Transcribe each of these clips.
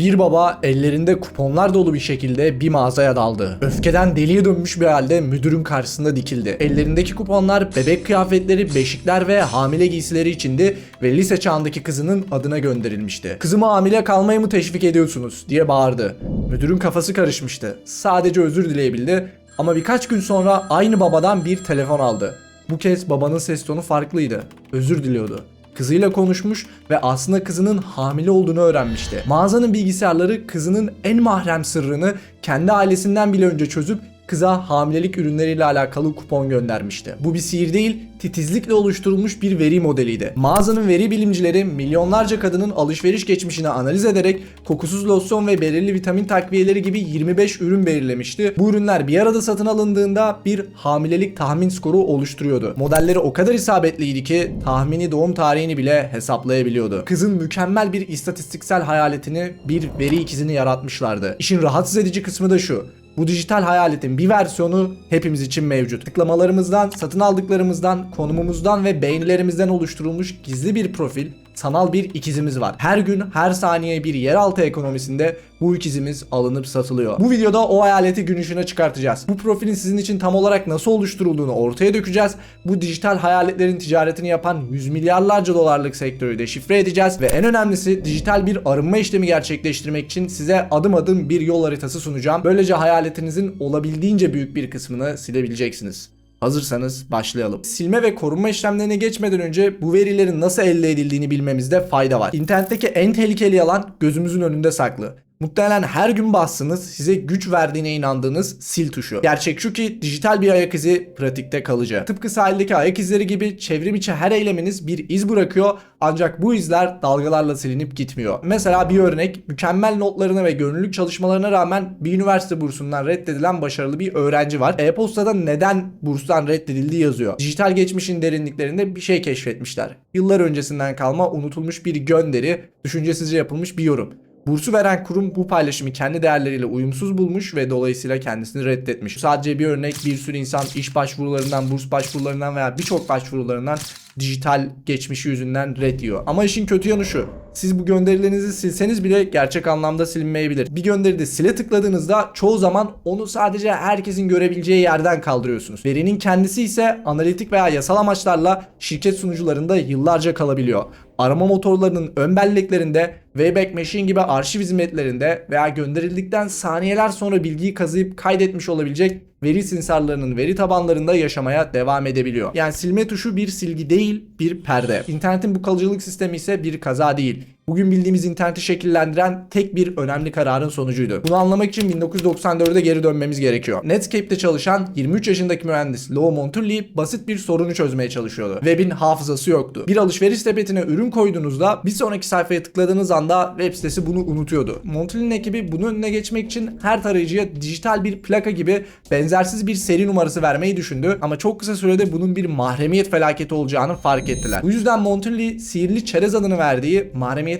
Bir baba ellerinde kuponlar dolu bir şekilde bir mağazaya daldı. Öfkeden deliye dönmüş bir halde müdürün karşısında dikildi. Ellerindeki kuponlar bebek kıyafetleri, beşikler ve hamile giysileri içindi ve lise çağındaki kızının adına gönderilmişti. Kızımı hamile kalmayı mı teşvik ediyorsunuz diye bağırdı. Müdürün kafası karışmıştı. Sadece özür dileyebildi ama birkaç gün sonra aynı babadan bir telefon aldı. Bu kez babanın ses tonu farklıydı. Özür diliyordu. Kızıyla konuşmuş ve aslında kızının hamile olduğunu öğrenmişti. Mağazanın bilgisayarları kızının en mahrem sırrını kendi ailesinden bile önce çözüp kıza hamilelik ürünleriyle alakalı kupon göndermişti. Bu bir sihir değil, titizlikle oluşturulmuş bir veri modeliydi. Mağazanın veri bilimcileri milyonlarca kadının alışveriş geçmişini analiz ederek kokusuz losyon ve belirli vitamin takviyeleri gibi 25 ürün belirlemişti. Bu ürünler bir arada satın alındığında bir hamilelik tahmin skoru oluşturuyordu. Modelleri o kadar isabetliydi ki tahmini doğum tarihini bile hesaplayabiliyordu. Kızın mükemmel bir istatistiksel hayaletini, bir veri ikizini yaratmışlardı. İşin rahatsız edici kısmı da şu. Bu dijital hayaletin bir versiyonu hepimiz için mevcut. Tıklamalarımızdan, satın aldıklarımızdan, konumumuzdan ve beğenilerimizden oluşturulmuş gizli bir profil, sanal bir ikizimiz var. Her gün, her saniye bir yeraltı ekonomisinde bu ikizimiz alınıp satılıyor. Bu videoda o hayaleti gün ışığına çıkartacağız. Bu profilin sizin için tam olarak nasıl oluşturulduğunu ortaya dökeceğiz. Bu dijital hayaletlerin ticaretini yapan yüz milyarlarca dolarlık sektörü de şifre edeceğiz ve en önemlisi dijital bir arınma işlemi gerçekleştirmek için size adım adım bir yol haritası sunacağım. Böylece hayaletinizin olabildiğince büyük bir kısmını silebileceksiniz. Hazırsanız başlayalım. Silme ve korunma işlemlerine geçmeden önce bu verilerin nasıl elde edildiğini bilmemizde fayda var. İnternetteki en tehlikeli yalan gözümüzün önünde saklı. Muhtemelen her gün bastığınız, size güç verdiğine inandığınız sil tuşu. Gerçek şu ki dijital bir ayak izi pratikte kalıcı. Tıpkı sahildeki ayak izleri gibi çevrim içi her eyleminiz bir iz bırakıyor ancak bu izler dalgalarla silinip gitmiyor. Mesela bir örnek mükemmel notlarına ve gönüllülük çalışmalarına rağmen bir üniversite bursundan reddedilen başarılı bir öğrenci var. E-postada neden burstan reddedildiği yazıyor. Dijital geçmişin derinliklerinde bir şey keşfetmişler. Yıllar öncesinden kalma unutulmuş bir gönderi, düşüncesizce yapılmış bir yorum. Bursu veren kurum bu paylaşımı kendi değerleriyle uyumsuz bulmuş ve dolayısıyla kendisini reddetmiş. Sadece bir örnek bir sürü insan iş başvurularından, burs başvurularından veya birçok başvurularından dijital geçmişi yüzünden red yiyor. Ama işin kötü yanı şu. Siz bu gönderilerinizi silseniz bile gerçek anlamda silinmeyebilir. Bir gönderide sile tıkladığınızda çoğu zaman onu sadece herkesin görebileceği yerden kaldırıyorsunuz. Verinin kendisi ise analitik veya yasal amaçlarla şirket sunucularında yıllarca kalabiliyor. Arama motorlarının ön belleklerinde, Wayback Machine gibi arşiv hizmetlerinde veya gönderildikten saniyeler sonra bilgiyi kazıyıp kaydetmiş olabilecek veri sinsarlarının veri tabanlarında yaşamaya devam edebiliyor. Yani silme tuşu bir silgi değil, bir perde. İnternetin bu kalıcılık sistemi ise bir kaza değil. Bugün bildiğimiz interneti şekillendiren tek bir önemli kararın sonucuydu. Bunu anlamak için 1994'e geri dönmemiz gerekiyor. Netscape'de çalışan 23 yaşındaki mühendis Lou Montulli basit bir sorunu çözmeye çalışıyordu. Web'in hafızası yoktu. Bir alışveriş sepetine ürün koyduğunuzda bir sonraki sayfaya tıkladığınız anda web sitesi bunu unutuyordu. Montulli'nin ekibi bunun önüne geçmek için her tarayıcıya dijital bir plaka gibi benzersiz bir seri numarası vermeyi düşündü ama çok kısa sürede bunun bir mahremiyet felaketi olacağını fark ettiler. Bu yüzden Montulli sihirli çerez adını verdiği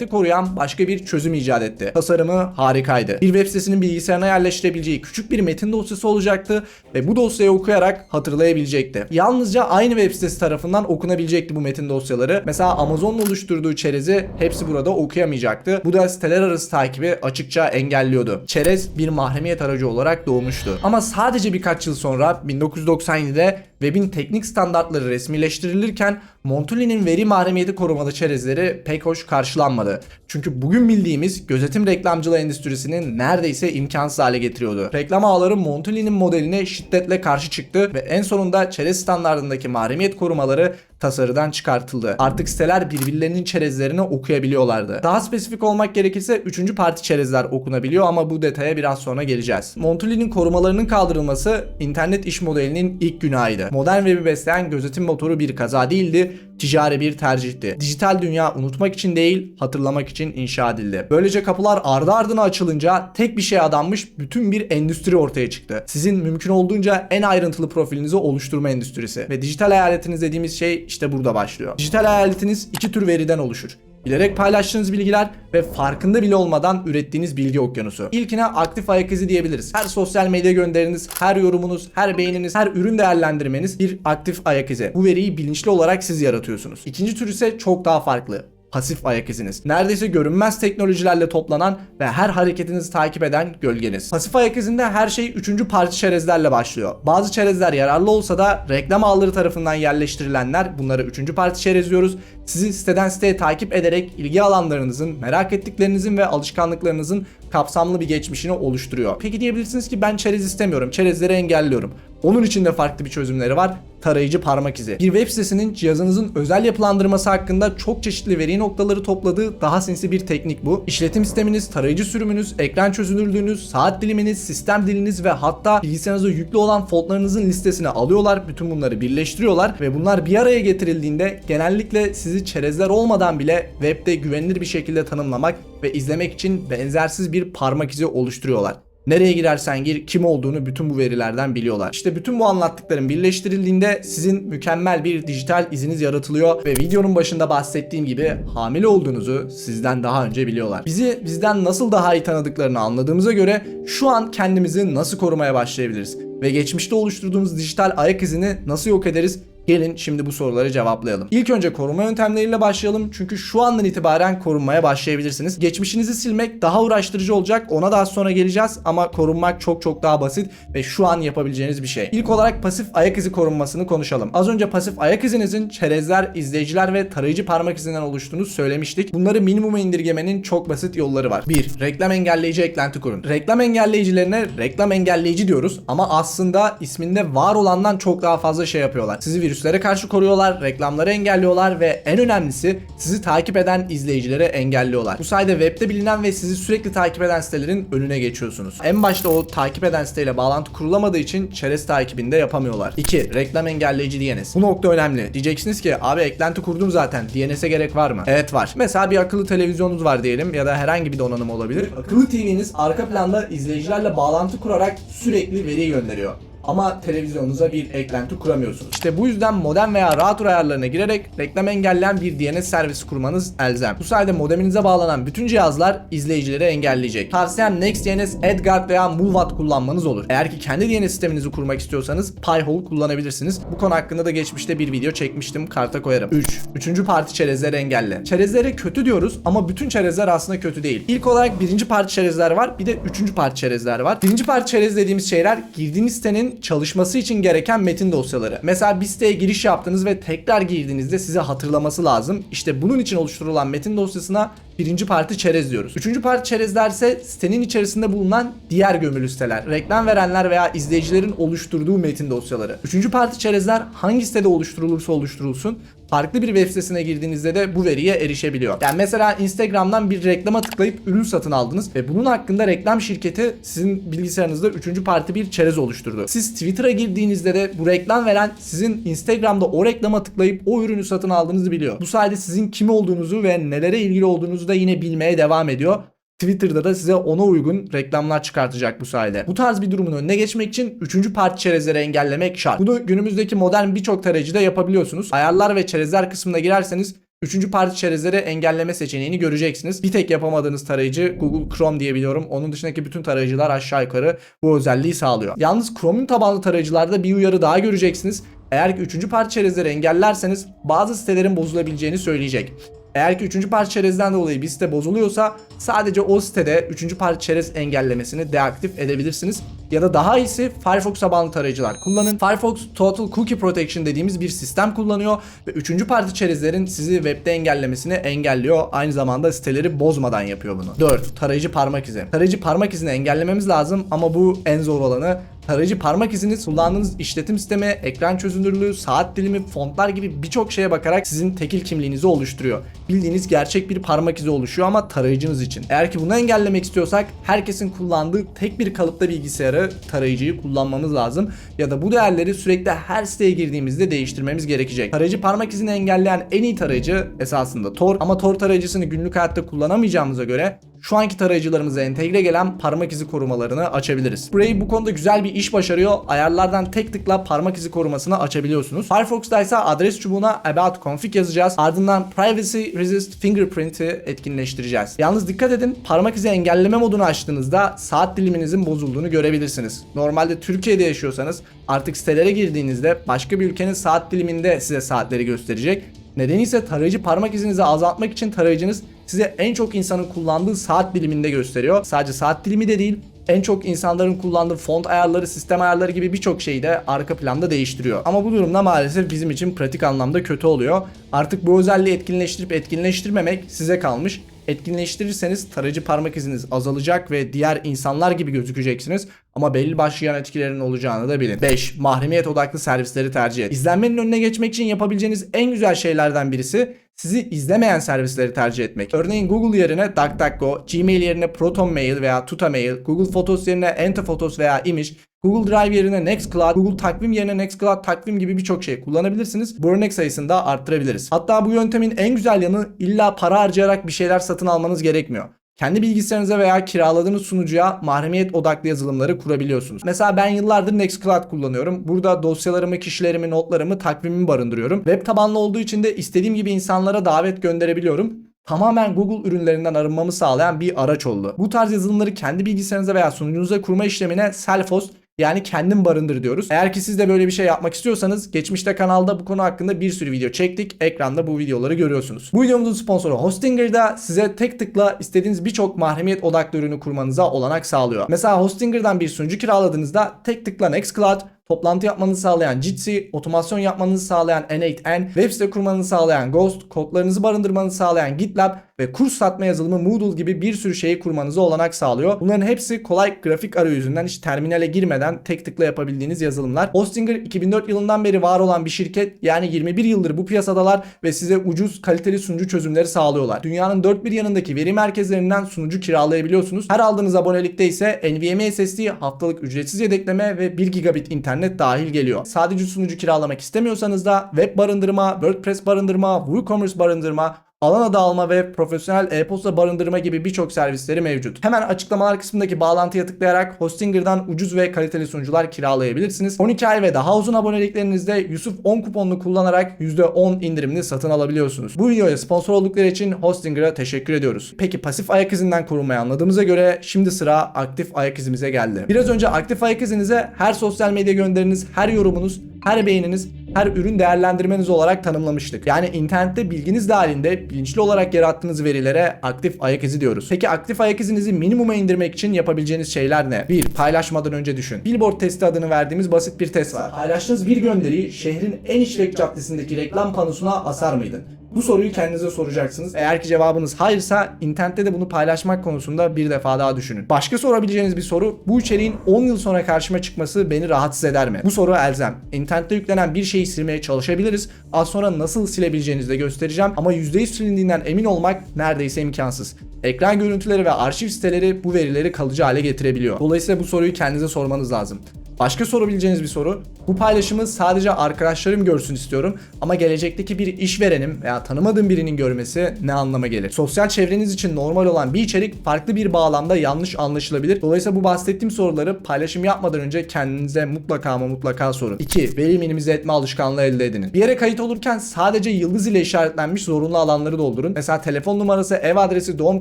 mahremiyeti koruyan başka bir çözüm icat etti. Tasarımı harikaydı. Bir web sitesinin bilgisayarına yerleştirebileceği küçük bir metin dosyası olacaktı ve bu dosyayı okuyarak hatırlayabilecekti. Yalnızca aynı web sitesi tarafından okunabilecekti bu metin dosyaları. Mesela Amazon'un oluşturduğu çerezi hepsi burada okuyamayacaktı. Bu da siteler arası takibi açıkça engelliyordu. Çerez bir mahremiyet aracı olarak doğmuştu. Ama sadece birkaç yıl sonra 1997'de webin teknik standartları resmileştirilirken Montulli'nin veri mahremiyeti korumalı çerezleri pek hoş karşılanmadı. Çünkü bugün bildiğimiz gözetim reklamcılığı endüstrisinin neredeyse imkansız hale getiriyordu. Reklam ağları Montulli'nin modeline şiddetle karşı çıktı ve en sonunda çerez standartındaki mahremiyet korumaları tasarıdan çıkartıldı. Artık siteler birbirlerinin çerezlerini okuyabiliyorlardı. Daha spesifik olmak gerekirse 3. parti çerezler okunabiliyor ama bu detaya biraz sonra geleceğiz. Montulli'nin korumalarının kaldırılması internet iş modelinin ilk günahıydı. Modern web'i besleyen gözetim motoru bir kaza değildi, ticari bir tercihti. Dijital dünya unutmak için değil, hatırlamak için inşa edildi. Böylece kapılar ardı ardına açılınca tek bir şeye adanmış bütün bir endüstri ortaya çıktı. Sizin mümkün olduğunca en ayrıntılı profilinizi oluşturma endüstrisi. Ve dijital hayaletiniz dediğimiz şey işte burada başlıyor. Dijital hayaletiniz iki tür veriden oluşur. Bilerek paylaştığınız bilgiler ve farkında bile olmadan ürettiğiniz bilgi okyanusu. İlkine aktif ayak izi diyebiliriz. Her sosyal medya gönderiniz, her yorumunuz, her beğeniniz, her ürün değerlendirmeniz bir aktif ayak izi. Bu veriyi bilinçli olarak siz yaratıyorsunuz. İkinci tür ise çok daha farklı pasif ayak iziniz. Neredeyse görünmez teknolojilerle toplanan ve her hareketinizi takip eden gölgeniz. Pasif ayak izinde her şey üçüncü parti çerezlerle başlıyor. Bazı çerezler yararlı olsa da reklam ağları tarafından yerleştirilenler bunları üçüncü parti çerez diyoruz. Sizi siteden siteye takip ederek ilgi alanlarınızın, merak ettiklerinizin ve alışkanlıklarınızın kapsamlı bir geçmişini oluşturuyor. Peki diyebilirsiniz ki ben çerez istemiyorum, çerezleri engelliyorum. Onun için de farklı bir çözümleri var. Tarayıcı parmak izi. Bir web sitesinin cihazınızın özel yapılandırması hakkında çok çeşitli veri noktaları topladığı daha sinsi bir teknik bu. İşletim sisteminiz, tarayıcı sürümünüz, ekran çözünürlüğünüz, saat diliminiz, sistem diliniz ve hatta bilgisayarınıza yüklü olan fontlarınızın listesine alıyorlar. Bütün bunları birleştiriyorlar ve bunlar bir araya getirildiğinde genellikle sizi çerezler olmadan bile webde güvenilir bir şekilde tanımlamak ve izlemek için benzersiz bir parmak izi oluşturuyorlar. Nereye girersen gir kim olduğunu bütün bu verilerden biliyorlar. İşte bütün bu anlattıklarım birleştirildiğinde sizin mükemmel bir dijital iziniz yaratılıyor ve videonun başında bahsettiğim gibi hamile olduğunuzu sizden daha önce biliyorlar. Bizi bizden nasıl daha iyi tanıdıklarını anladığımıza göre şu an kendimizi nasıl korumaya başlayabiliriz? Ve geçmişte oluşturduğumuz dijital ayak izini nasıl yok ederiz? Gelin şimdi bu soruları cevaplayalım. İlk önce koruma yöntemleriyle başlayalım. Çünkü şu andan itibaren korunmaya başlayabilirsiniz. Geçmişinizi silmek daha uğraştırıcı olacak. Ona daha sonra geleceğiz ama korunmak çok çok daha basit ve şu an yapabileceğiniz bir şey. İlk olarak pasif ayak izi korunmasını konuşalım. Az önce pasif ayak izinizin çerezler, izleyiciler ve tarayıcı parmak izinden oluştuğunu söylemiştik. Bunları minimuma indirgemenin çok basit yolları var. 1. Reklam engelleyici eklenti kurun. Reklam engelleyicilerine reklam engelleyici diyoruz ama aslında isminde var olandan çok daha fazla şey yapıyorlar. Sizi virüslere karşı koruyorlar, reklamları engelliyorlar ve en önemlisi sizi takip eden izleyicileri engelliyorlar. Bu sayede webde bilinen ve sizi sürekli takip eden sitelerin önüne geçiyorsunuz. En başta o takip eden siteyle bağlantı kurulamadığı için çerez takibinde yapamıyorlar. 2. Reklam engelleyici DNS. Bu nokta önemli. Diyeceksiniz ki abi eklenti kurdum zaten. DNS'e gerek var mı? Evet var. Mesela bir akıllı televizyonunuz var diyelim ya da herhangi bir donanım olabilir. Akıllı TV'niz arka planda izleyicilerle bağlantı kurarak sürekli veri gönderiyor ama televizyonunuza bir eklenti kuramıyorsunuz. İşte bu yüzden modem veya router ayarlarına girerek reklam engelleyen bir DNS servisi kurmanız elzem. Bu sayede modeminize bağlanan bütün cihazlar izleyicileri engelleyecek. Tavsiyem NextDNS, Edguard veya Mulvat kullanmanız olur. Eğer ki kendi DNS sisteminizi kurmak istiyorsanız Pi-hole kullanabilirsiniz. Bu konu hakkında da geçmişte bir video çekmiştim. Karta koyarım. 3. Üçüncü parti çerezleri engelle. Çerezlere kötü diyoruz ama bütün çerezler aslında kötü değil. İlk olarak birinci parti çerezler var. Bir de üçüncü parti çerezler var. Birinci parti çerez dediğimiz şeyler girdiğiniz sitenin çalışması için gereken metin dosyaları. Mesela bir siteye giriş yaptınız ve tekrar girdiğinizde size hatırlaması lazım. İşte bunun için oluşturulan metin dosyasına birinci parti çerez diyoruz. Üçüncü parti çerezler ise sitenin içerisinde bulunan diğer gömülü siteler, reklam verenler veya izleyicilerin oluşturduğu metin dosyaları. Üçüncü parti çerezler hangi sitede oluşturulursa oluşturulsun farklı bir web sitesine girdiğinizde de bu veriye erişebiliyor. Yani mesela Instagram'dan bir reklama tıklayıp ürün satın aldınız ve bunun hakkında reklam şirketi sizin bilgisayarınızda üçüncü parti bir çerez oluşturdu. Siz Twitter'a girdiğinizde de bu reklam veren sizin Instagram'da o reklama tıklayıp o ürünü satın aldığınızı biliyor. Bu sayede sizin kim olduğunuzu ve nelere ilgili olduğunuzu da yine bilmeye devam ediyor. Twitter'da da size ona uygun reklamlar çıkartacak bu sayede. Bu tarz bir durumun önüne geçmek için 3. parti çerezleri engellemek şart. Bunu günümüzdeki modern birçok tarayıcıda yapabiliyorsunuz. Ayarlar ve çerezler kısmına girerseniz Üçüncü parti çerezleri engelleme seçeneğini göreceksiniz. Bir tek yapamadığınız tarayıcı Google Chrome diye biliyorum. Onun dışındaki bütün tarayıcılar aşağı yukarı bu özelliği sağlıyor. Yalnız Chrome'un tabanlı tarayıcılarda bir uyarı daha göreceksiniz. Eğer ki üçüncü parti çerezleri engellerseniz bazı sitelerin bozulabileceğini söyleyecek. Eğer ki 3. parti çerezden dolayı bir site bozuluyorsa sadece o sitede 3. parti çerez engellemesini deaktif edebilirsiniz. Ya da daha iyisi Firefox tabanlı tarayıcılar kullanın. Firefox Total Cookie Protection dediğimiz bir sistem kullanıyor ve 3. parti çerezlerin sizi webde engellemesini engelliyor. Aynı zamanda siteleri bozmadan yapıyor bunu. 4. Tarayıcı parmak izi. Tarayıcı parmak izini engellememiz lazım ama bu en zor olanı tarayıcı parmak iziniz kullandığınız işletim sistemi, ekran çözünürlüğü, saat dilimi, fontlar gibi birçok şeye bakarak sizin tekil kimliğinizi oluşturuyor. Bildiğiniz gerçek bir parmak izi oluşuyor ama tarayıcınız için. Eğer ki bunu engellemek istiyorsak herkesin kullandığı tek bir kalıpta bilgisayarı tarayıcıyı kullanmamız lazım. Ya da bu değerleri sürekli her siteye girdiğimizde değiştirmemiz gerekecek. Tarayıcı parmak izini engelleyen en iyi tarayıcı esasında Tor ama Tor tarayıcısını günlük hayatta kullanamayacağımıza göre şu anki tarayıcılarımıza entegre gelen parmak izi korumalarını açabiliriz. Spray bu konuda güzel bir iş başarıyor. Ayarlardan tek tıkla parmak izi korumasını açabiliyorsunuz. Firefox'ta ise adres çubuğuna about config yazacağız. Ardından privacy resist fingerprint'i etkinleştireceğiz. Yalnız dikkat edin parmak izi engelleme modunu açtığınızda saat diliminizin bozulduğunu görebilirsiniz. Normalde Türkiye'de yaşıyorsanız artık sitelere girdiğinizde başka bir ülkenin saat diliminde size saatleri gösterecek. Nedeni ise tarayıcı parmak izinizi azaltmak için tarayıcınız size en çok insanın kullandığı saat diliminde gösteriyor. Sadece saat dilimi de değil, en çok insanların kullandığı font ayarları, sistem ayarları gibi birçok şeyi de arka planda değiştiriyor. Ama bu durumda maalesef bizim için pratik anlamda kötü oluyor. Artık bu özelliği etkinleştirip etkinleştirmemek size kalmış. Etkinleştirirseniz tarayıcı parmak iziniz azalacak ve diğer insanlar gibi gözükeceksiniz. Ama belli başlı yan etkilerin olacağını da bilin. 5. Mahremiyet odaklı servisleri tercih et. İzlenmenin önüne geçmek için yapabileceğiniz en güzel şeylerden birisi sizi izlemeyen servisleri tercih etmek. Örneğin Google yerine DuckDuckGo, Gmail yerine ProtonMail veya Tutamail, Google Photos yerine Enterphotos veya Image, Google Drive yerine Nextcloud, Google Takvim yerine Nextcloud Takvim gibi birçok şey kullanabilirsiniz. Bu örnek sayısını da arttırabiliriz. Hatta bu yöntemin en güzel yanı illa para harcayarak bir şeyler satın almanız gerekmiyor. Kendi bilgisayarınıza veya kiraladığınız sunucuya mahremiyet odaklı yazılımları kurabiliyorsunuz. Mesela ben yıllardır Nextcloud kullanıyorum. Burada dosyalarımı, kişilerimi, notlarımı, takvimimi barındırıyorum. Web tabanlı olduğu için de istediğim gibi insanlara davet gönderebiliyorum tamamen Google ürünlerinden arınmamı sağlayan bir araç oldu. Bu tarz yazılımları kendi bilgisayarınıza veya sunucunuza kurma işlemine self-host yani kendim barındır diyoruz. Eğer ki siz de böyle bir şey yapmak istiyorsanız geçmişte kanalda bu konu hakkında bir sürü video çektik. Ekranda bu videoları görüyorsunuz. Bu videomuzun sponsoru Hostinger'da size tek tıkla istediğiniz birçok mahremiyet odaklı ürünü kurmanıza olanak sağlıyor. Mesela Hostinger'dan bir sunucu kiraladığınızda tek tıkla Nextcloud, toplantı yapmanızı sağlayan Jitsi, otomasyon yapmanızı sağlayan N8N, web site kurmanızı sağlayan Ghost, kodlarınızı barındırmanızı sağlayan GitLab ve kurs satma yazılımı Moodle gibi bir sürü şeyi kurmanıza olanak sağlıyor. Bunların hepsi kolay grafik arayüzünden hiç terminale girmeden tek tıkla yapabildiğiniz yazılımlar. Hostinger 2004 yılından beri var olan bir şirket yani 21 yıldır bu piyasadalar ve size ucuz kaliteli sunucu çözümleri sağlıyorlar. Dünyanın dört bir yanındaki veri merkezlerinden sunucu kiralayabiliyorsunuz. Her aldığınız abonelikte ise NVMe SSD, haftalık ücretsiz yedekleme ve 1 gigabit internet dahil geliyor. Sadece sunucu kiralamak istemiyorsanız da web barındırma, WordPress barındırma, WooCommerce barındırma, alan adı alma ve profesyonel e-posta barındırma gibi birçok servisleri mevcut. Hemen açıklamalar kısmındaki bağlantıya tıklayarak Hostinger'dan ucuz ve kaliteli sunucular kiralayabilirsiniz. 12 ay ve daha uzun aboneliklerinizde Yusuf 10 kuponunu kullanarak %10 indirimli satın alabiliyorsunuz. Bu videoya sponsor oldukları için Hostinger'a teşekkür ediyoruz. Peki pasif ayak izinden korunmayı anladığımıza göre şimdi sıra aktif ayak izimize geldi. Biraz önce aktif ayak izinize her sosyal medya gönderiniz, her yorumunuz, her beğeniniz, her ürün değerlendirmeniz olarak tanımlamıştık. Yani internette bilginiz dahilinde bilinçli olarak yarattığınız verilere aktif ayak izi diyoruz. Peki aktif ayak izinizi minimuma indirmek için yapabileceğiniz şeyler ne? 1. Paylaşmadan önce düşün. Billboard testi adını verdiğimiz basit bir test var. Paylaştığınız bir gönderiyi şehrin en işlek caddesindeki reklam panosuna asar mıydın? Bu soruyu kendinize soracaksınız. Eğer ki cevabınız hayırsa internette de bunu paylaşmak konusunda bir defa daha düşünün. Başka sorabileceğiniz bir soru bu içeriğin 10 yıl sonra karşıma çıkması beni rahatsız eder mi? Bu soru elzem. İnternette yüklenen bir şeyi silmeye çalışabiliriz. Az sonra nasıl silebileceğinizi de göstereceğim ama %100 silindiğinden emin olmak neredeyse imkansız. Ekran görüntüleri ve arşiv siteleri bu verileri kalıcı hale getirebiliyor. Dolayısıyla bu soruyu kendinize sormanız lazım. Başka sorabileceğiniz bir soru. Bu paylaşımı sadece arkadaşlarım görsün istiyorum ama gelecekteki bir işverenim veya tanımadığım birinin görmesi ne anlama gelir? Sosyal çevreniz için normal olan bir içerik farklı bir bağlamda yanlış anlaşılabilir. Dolayısıyla bu bahsettiğim soruları paylaşım yapmadan önce kendinize mutlaka ama mutlaka sorun. 2. Veri minimize etme alışkanlığı elde edin. Bir yere kayıt olurken sadece yıldız ile işaretlenmiş zorunlu alanları doldurun. Mesela telefon numarası, ev adresi, doğum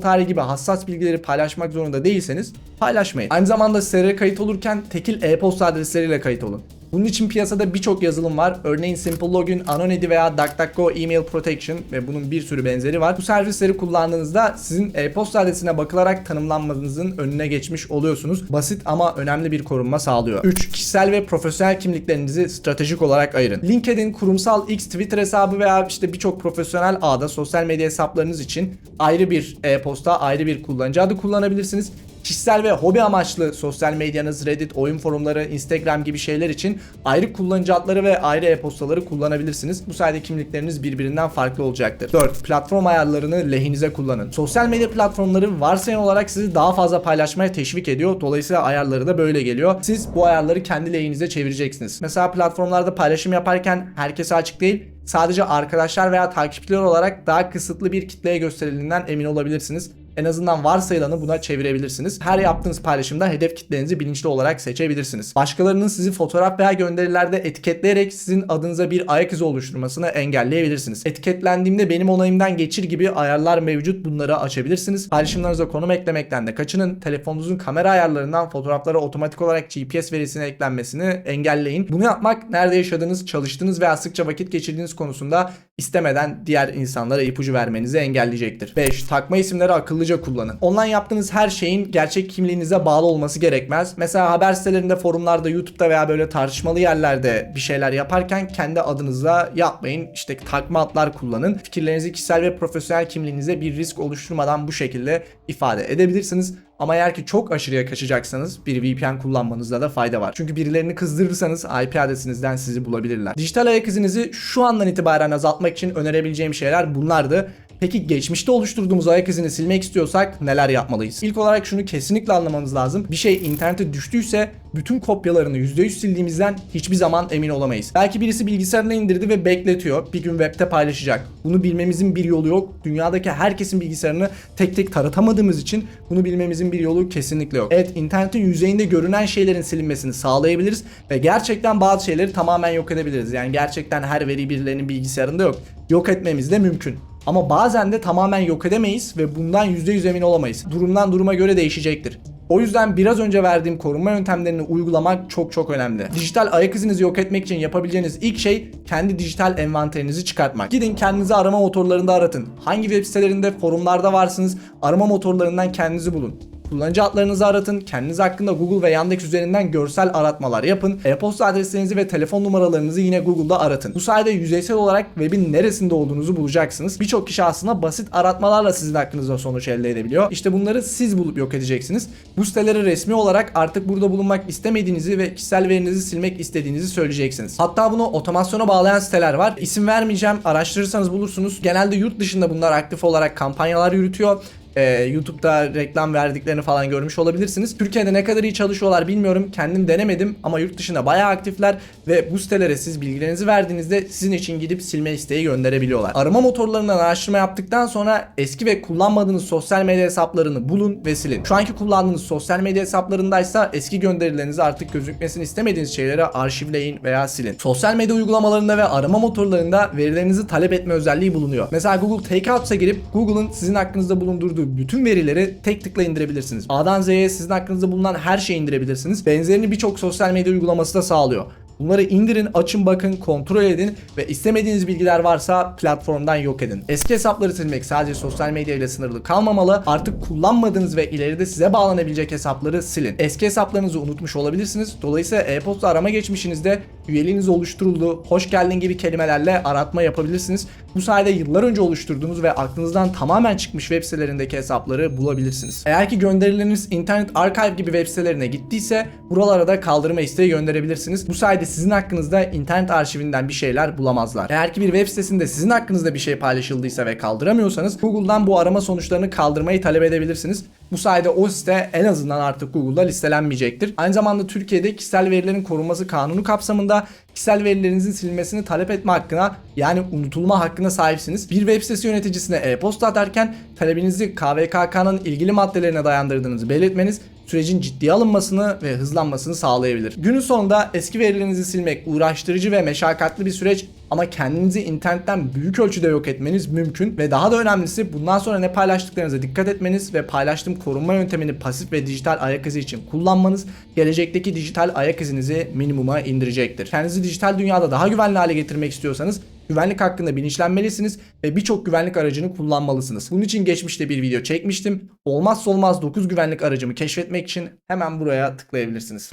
tarihi gibi hassas bilgileri paylaşmak zorunda değilseniz paylaşmayın. Aynı zamanda SR kayıt olurken tekil e-posta adresleriyle kayıt olun. Bunun için piyasada birçok yazılım var. Örneğin Simple Login, Anonymity veya DuckDuckGo Email Protection ve bunun bir sürü benzeri var. Bu servisleri kullandığınızda sizin e-posta adresine bakılarak tanımlanmanızın önüne geçmiş oluyorsunuz. Basit ama önemli bir korunma sağlıyor. 3. Kişisel ve profesyonel kimliklerinizi stratejik olarak ayırın. LinkedIn, kurumsal X, Twitter hesabı veya işte birçok profesyonel ağda sosyal medya hesaplarınız için ayrı bir e-posta, ayrı bir kullanıcı adı kullanabilirsiniz kişisel ve hobi amaçlı sosyal medyanız, Reddit, oyun forumları, Instagram gibi şeyler için ayrı kullanıcı adları ve ayrı e-postaları kullanabilirsiniz. Bu sayede kimlikleriniz birbirinden farklı olacaktır. 4. Platform ayarlarını lehinize kullanın. Sosyal medya platformları varsayın olarak sizi daha fazla paylaşmaya teşvik ediyor. Dolayısıyla ayarları da böyle geliyor. Siz bu ayarları kendi lehinize çevireceksiniz. Mesela platformlarda paylaşım yaparken herkese açık değil, sadece arkadaşlar veya takipçiler olarak daha kısıtlı bir kitleye gösterildiğinden emin olabilirsiniz en azından varsayılanı buna çevirebilirsiniz. Her yaptığınız paylaşımda hedef kitlenizi bilinçli olarak seçebilirsiniz. Başkalarının sizi fotoğraf veya gönderilerde etiketleyerek sizin adınıza bir ayak izi oluşturmasını engelleyebilirsiniz. Etiketlendiğimde benim onayımdan geçir gibi ayarlar mevcut. Bunları açabilirsiniz. Paylaşımlarınıza konum eklemekten de kaçının. Telefonunuzun kamera ayarlarından fotoğraflara otomatik olarak GPS verisine eklenmesini engelleyin. Bunu yapmak nerede yaşadığınız, çalıştığınız veya sıkça vakit geçirdiğiniz konusunda istemeden diğer insanlara ipucu vermenizi engelleyecektir. 5. Takma isimleri akıllıca kullanın. Online yaptığınız her şeyin gerçek kimliğinize bağlı olması gerekmez. Mesela haber sitelerinde, forumlarda, YouTube'da veya böyle tartışmalı yerlerde bir şeyler yaparken kendi adınıza yapmayın. İşte takma adlar kullanın. Fikirlerinizi kişisel ve profesyonel kimliğinize bir risk oluşturmadan bu şekilde ifade edebilirsiniz. Ama eğer ki çok aşırıya kaçacaksanız bir VPN kullanmanızda da fayda var. Çünkü birilerini kızdırırsanız IP adresinizden sizi bulabilirler. Dijital ayak izinizi şu andan itibaren azaltmak için önerebileceğim şeyler bunlardı. Peki geçmişte oluşturduğumuz ayak izini silmek istiyorsak neler yapmalıyız? İlk olarak şunu kesinlikle anlamamız lazım. Bir şey internete düştüyse bütün kopyalarını %100 sildiğimizden hiçbir zaman emin olamayız. Belki birisi bilgisayarına indirdi ve bekletiyor. Bir gün webde paylaşacak. Bunu bilmemizin bir yolu yok. Dünyadaki herkesin bilgisayarını tek tek taratamadığımız için bunu bilmemizin bir yolu kesinlikle yok. Evet internetin yüzeyinde görünen şeylerin silinmesini sağlayabiliriz ve gerçekten bazı şeyleri tamamen yok edebiliriz. Yani gerçekten her veri birilerinin bilgisayarında yok. Yok etmemiz de mümkün. Ama bazen de tamamen yok edemeyiz ve bundan %100 emin olamayız. Durumdan duruma göre değişecektir. O yüzden biraz önce verdiğim korunma yöntemlerini uygulamak çok çok önemli. Dijital ayak izinizi yok etmek için yapabileceğiniz ilk şey kendi dijital envanterinizi çıkartmak. Gidin kendinizi arama motorlarında aratın. Hangi web sitelerinde, forumlarda varsınız, arama motorlarından kendinizi bulun. Kullanıcı adlarınızı aratın, kendiniz hakkında Google ve Yandex üzerinden görsel aratmalar yapın, e-posta adreslerinizi ve telefon numaralarınızı yine Google'da aratın. Bu sayede yüzeysel olarak webin neresinde olduğunuzu bulacaksınız. Birçok kişi aslında basit aratmalarla sizin hakkınızda sonuç elde edebiliyor. İşte bunları siz bulup yok edeceksiniz. Bu siteleri resmi olarak artık burada bulunmak istemediğinizi ve kişisel verinizi silmek istediğinizi söyleyeceksiniz. Hatta bunu otomasyona bağlayan siteler var. İsim vermeyeceğim, araştırırsanız bulursunuz. Genelde yurt dışında bunlar aktif olarak kampanyalar yürütüyor e, YouTube'da reklam verdiklerini falan görmüş olabilirsiniz. Türkiye'de ne kadar iyi çalışıyorlar bilmiyorum. Kendim denemedim ama yurt dışında bayağı aktifler ve bu sitelere siz bilgilerinizi verdiğinizde sizin için gidip silme isteği gönderebiliyorlar. Arama motorlarından araştırma yaptıktan sonra eski ve kullanmadığınız sosyal medya hesaplarını bulun ve silin. Şu anki kullandığınız sosyal medya hesaplarındaysa eski gönderilerinizi artık gözükmesini istemediğiniz şeyleri arşivleyin veya silin. Sosyal medya uygulamalarında ve arama motorlarında verilerinizi talep etme özelliği bulunuyor. Mesela Google Takeouts'a girip Google'ın sizin hakkınızda bulundurduğu bütün verileri tek tıkla indirebilirsiniz. A'dan Z'ye sizin hakkınızda bulunan her şeyi indirebilirsiniz. Benzerini birçok sosyal medya uygulaması da sağlıyor. Bunları indirin, açın bakın, kontrol edin ve istemediğiniz bilgiler varsa platformdan yok edin. Eski hesapları silmek sadece sosyal medya ile sınırlı kalmamalı. Artık kullanmadığınız ve ileride size bağlanabilecek hesapları silin. Eski hesaplarınızı unutmuş olabilirsiniz. Dolayısıyla e-posta arama geçmişinizde üyeliğiniz oluşturuldu, hoş geldin gibi kelimelerle aratma yapabilirsiniz. Bu sayede yıllar önce oluşturduğunuz ve aklınızdan tamamen çıkmış web sitelerindeki hesapları bulabilirsiniz. Eğer ki gönderileriniz internet archive gibi web sitelerine gittiyse buralara da kaldırma isteği gönderebilirsiniz. Bu sayede sizin hakkınızda internet arşivinden bir şeyler bulamazlar. Eğer ki bir web sitesinde sizin hakkınızda bir şey paylaşıldıysa ve kaldıramıyorsanız Google'dan bu arama sonuçlarını kaldırmayı talep edebilirsiniz. Bu sayede o site en azından artık Google'da listelenmeyecektir. Aynı zamanda Türkiye'de kişisel verilerin korunması kanunu kapsamında kişisel verilerinizin silinmesini talep etme hakkına yani unutulma hakkına sahipsiniz. Bir web sitesi yöneticisine e-posta atarken talebinizi KVKK'nın ilgili maddelerine dayandırdığınızı belirtmeniz sürecin ciddiye alınmasını ve hızlanmasını sağlayabilir. Günün sonunda eski verilerinizi silmek uğraştırıcı ve meşakkatli bir süreç ama kendinizi internetten büyük ölçüde yok etmeniz mümkün ve daha da önemlisi bundan sonra ne paylaştıklarınıza dikkat etmeniz ve paylaştığım korunma yöntemini pasif ve dijital ayak izi için kullanmanız gelecekteki dijital ayak izinizi minimuma indirecektir. Kendinizi dijital dünyada daha güvenli hale getirmek istiyorsanız güvenlik hakkında bilinçlenmelisiniz ve birçok güvenlik aracını kullanmalısınız. Bunun için geçmişte bir video çekmiştim. Olmazsa olmaz 9 güvenlik aracımı keşfetmek için hemen buraya tıklayabilirsiniz.